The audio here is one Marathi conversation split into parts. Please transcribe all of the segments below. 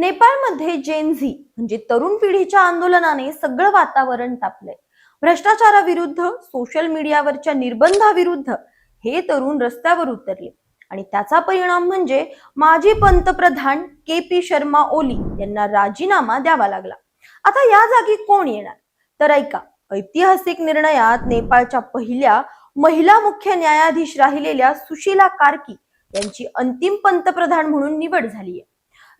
नेपाळमध्ये जेन झी म्हणजे तरुण पिढीच्या आंदोलनाने सगळं वातावरण तापलंय. भ्रष्टाचाराविरुद्ध सोशल मीडियावरच्या निर्बंधाविरुद्ध हे तरुण रस्त्यावर उतरले. आणि त्याचा परिणाम म्हणजे माजी पंतप्रधान के पी शर्मा ओली यांना राजीनामा द्यावा लागला. आता या जागी कोण येणार? तर ऐका ऐतिहासिक निर्णयात नेपाळच्या पहिल्या महिला मुख्य न्यायाधीश राहिलेल्या सुशीला कार्की यांची अंतिम पंतप्रधान म्हणून निवड झाली आहे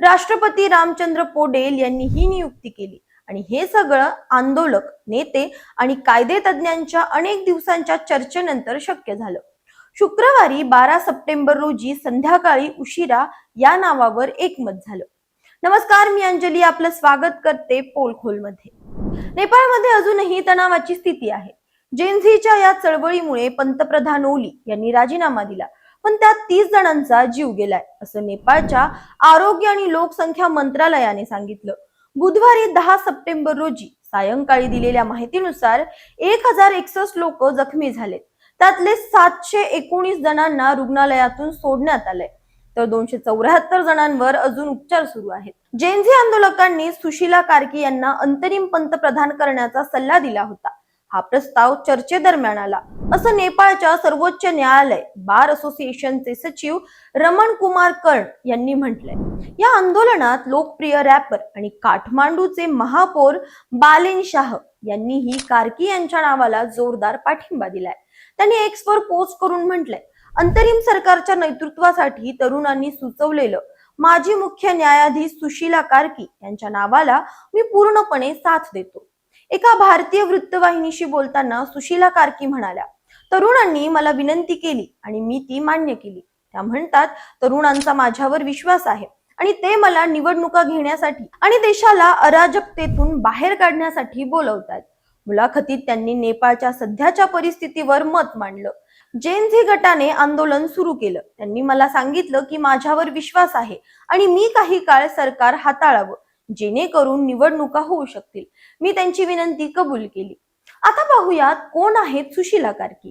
राष्ट्रपती रामचंद्र पोडेल यांनी ही नियुक्ती केली. आणि हे सगळं आंदोलक नेते आणि कायदे तज्ज्ञांच्या अनेक दिवसांच्या चर्चेनंतर शक्य झालं. शुक्रवारी बारा सप्टेंबर रोजी संध्याकाळी उशिरा या नावावर एकमत झालं. नमस्कार मी अंजली आपलं स्वागत करते पोलखोलमध्ये. नेपाळमध्ये अजूनही तणावाची स्थिती आहे. जेनझीच्या या चळवळीमुळे पंतप्रधान ओली यांनी राजीनामा दिला. पण त्यात तीस जणांचा जीव गेलाय असं नेपाळच्या आरोग्य आणि लोकसंख्या मंत्रालयाने सांगितलं. बुधवारी दहा सप्टेंबर रोजी सायंकाळी दिलेल्या माहितीनुसार एक हजार एकसष्ट लोक जखमी झालेत. त्यातले सातशे एकोणीस जणांना रुग्णालयातून सोडण्यात आलंय. तर दोनशे चौऱ्याहत्तर जणांवर अजून उपचार सुरू आहेत. जेनझी आंदोलकांनी सुशीला कार्की यांना अंतरिम पंतप्रधान करण्याचा सल्ला दिला होता. हा प्रस्ताव चर्चेदरम्यान आला. असं नेपाळच्या सर्वोच्च न्यायालय बार असोसिएशनचे सचिव रमण कुमार कर्ण यांनी म्हटलंय. या आंदोलनात लोकप्रिय रॅपर आणि काठमांडूचे महापौर बालेन शाह यांनीही कार्की यांच्या नावाला जोरदार पाठिंबा दिलाय. त्यांनी एक्सवर पोस्ट करून म्हटलंय अंतरिम सरकारच्या नेतृत्वासाठी तरुणांनी सुचवलेलं माजी मुख्य न्यायाधीश सुशीला कार्की यांच्या नावाला मी पूर्णपणे साथ देतो. एका भारतीय वृत्तवाहिनीशी बोलताना सुशीला कार्की म्हणाल्या तरुणांनी मला विनंती केली आणि मी ती मान्य केली. त्या म्हणतात तरुणांचा माझ्यावर विश्वास आहे आणि ते मला निवडणुका घेण्यासाठी आणि देशाला अराजकतेतून बाहेर काढण्यासाठी बोलवतात. मुलाखतीत त्यांनी नेपाळच्या सध्याच्या परिस्थितीवर मत मांडलं. जेन झी गटाने आंदोलन सुरू केलं. त्यांनी मला सांगितलं की माझ्यावर विश्वास आहे आणि मी काही काळ सरकार हाताळावं. जेणेकरून निवडणुका होऊ शकतील. मी त्यांची विनंती कबूल केली. आता पाहूयात कोण आहेत सुशीला कार्की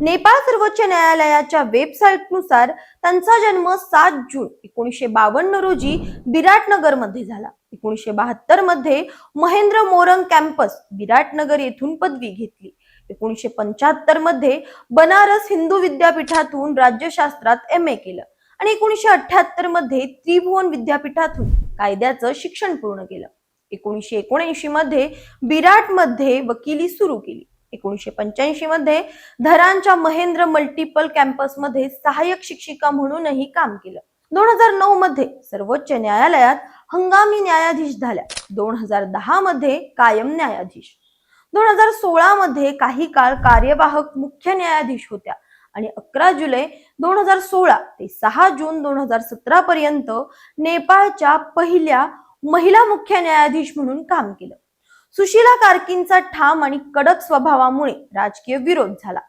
नेपाळ सर्वोच्च न्यायालयाच्या वेबसाईटनुसार त्यांचा जन्म सात जून एकोणीसशे बावन्न रोजी बिराटनगरमध्ये झाला. एकोणीसशे बहात्तरमध्ये महेंद्र मोरंग कॅम्पस बिराटनगर येथून पदवी घेतली. एकोणीसशे पंच्याहत्तरमध्ये बनारस हिंदू विद्यापीठातून राज्यशास्त्रात एम ए केलं. आणि एकोणीसशे अठ्याहत्तरमध्ये त्रिभुवन विद्यापीठातून कायद्याचं शिक्षण पूर्ण केलं. एकोणीसशे एकोणऐंशी मध्ये बिराटमध्ये वकिली सुरू केली. एकोणीसशे पंच्याऐंशी मध्ये धरांच्या महेंद्र मल्टिपल कॅम्पसमध्ये सहाय्यक शिक्षिका म्हणूनही काम केलं. दोन हजार नऊ मध्ये सर्वोच्च न्यायालयात हंगामी न्यायाधीश झाल्या. दोन हजार दहा मध्ये कायम न्यायाधीश. दोन हजार सोळा मध्ये काही काळ कार्यवाहक मुख्य न्यायाधीश होत्या. आणि अकरा जुलै दोन हजार सोळा ते सहा जून दोन हजार सतरा पर्यंत नेपाळच्या पहिल्या महिला मुख्य न्यायाधीश म्हणून काम केलं. सुशीला कार्कींचा ठाम आणि कडक स्वभावामुळे राजकीय विरोध झाला.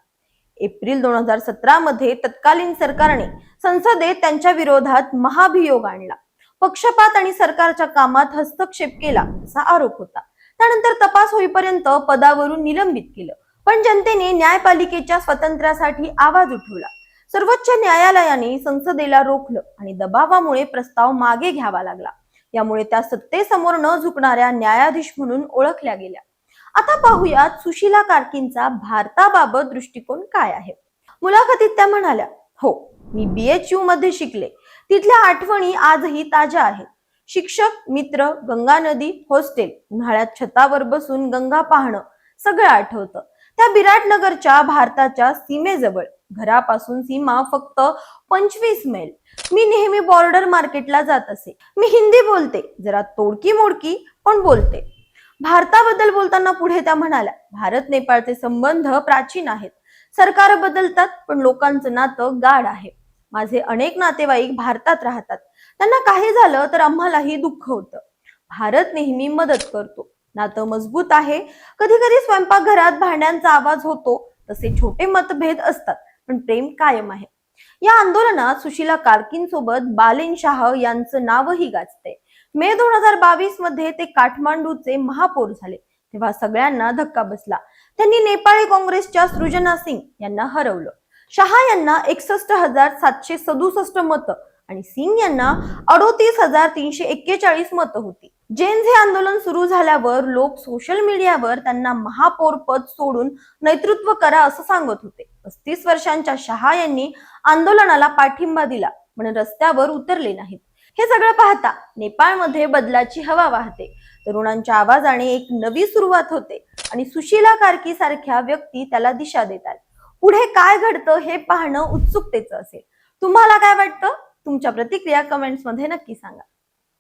एप्रिल दोन हजार सतरा मध्ये तत्कालीन सरकारने संसदेत त्यांच्या विरोधात महाभियोग आणला. पक्षपात आणि सरकारच्या कामात हस्तक्षेप केला असा आरोप होता. त्यानंतर तपास होईपर्यंत पदावरून निलंबित केलं. पण जनतेने न्यायपालिकेच्या स्वातंत्र्यासाठी आवाज उठवला. सर्वोच्च न्यायालयाने संसदेला रोखलं आणि दबावामुळे प्रस्ताव मागे घ्यावा लागला. यामुळे त्या सत्तेसमोर न झुकणाऱ्या न्यायाधीश म्हणून ओळखल्या गेल्या. आता पाहूयात सुशीला कार्कींचा भारताबाबत दृष्टिकोन काय आहे? मुलाखतीत त्या म्हणाल्या हो मी बीएचयू मध्ये शिकले. तिथल्या आठवणी आजही ताज्या आहेत. शिक्षक मित्र गंगा नदी हॉस्टेल उन्हाळ्यात छतावर बसून गंगा पाहणं सगळं आठवतं. त्या बिराटनगरच्या भारताच्या सीमेजवळ. घरापासून सीमा फक्त पंचवीस मैल. मी नेहमी बॉर्डर मार्केटला जात असे. मी हिंदी बोलते. जरा तोडकी मोडकी पण बोलते. भारताबद्दल बोलताना पुढे त्या म्हणाल्या भारत नेपाळचे संबंध प्राचीन आहेत. सरकार बदलतात पण लोकांचं नातं गाढ आहे. माझे अनेक नातेवाईक भारतात राहतात. त्यांना काही झालं तर आम्हालाही दुःख होतं. भारत नेहमी मदत करतो. नातं मजबूत आहे. कधी कधी स्वयंपाकघरात भांड्यांचा आवाज होतो. तसे छोटे मतभेद असतात पण प्रेम कायम आहे. या आंदोलनात सुशीला कार्कींसोबत बालेन शाह यांचं नावही गाजते मे दोन हजार बावीसमध्ये ते काठमांडूचे महापौर झाले. तेव्हा सगळ्यांना धक्का बसला. त्यांनी नेपाळी काँग्रेसच्या सृजना सिंग यांना हरवलं. शहा यांना एकसष्ट हजार सातशे सदुसष्ट मतं आणि सिंग यांना अडोतीस हजार तीनशे एक्केचाळीस मतं होती. जेन्झे आंदोलन सुरू झाल्यावर लोक सोशल मीडियावर त्यांना महापौर पद सोडून नेतृत्व करा असं सांगत होते. पस्तीस वर्षांच्या शहा यांनी आंदोलनाला पाठिंबा दिला म्हणून रस्त्यावर उतरले नाहीत. हे सगळं पाहता नेपाळमध्ये बदलाची हवा वाहते. तरुणांच्या आवाजाने एक नवी सुरुवात होते आणि सुशीला कार्की सारख्या व्यक्ती त्याला दिशा देतात पुढे काय घडतं हे पाहणं उत्सुकतेचं असेल. तुम्हाला काय वाटतं? तुमच्या प्रतिक्रिया कमेंट्समध्ये नक्की सांगा.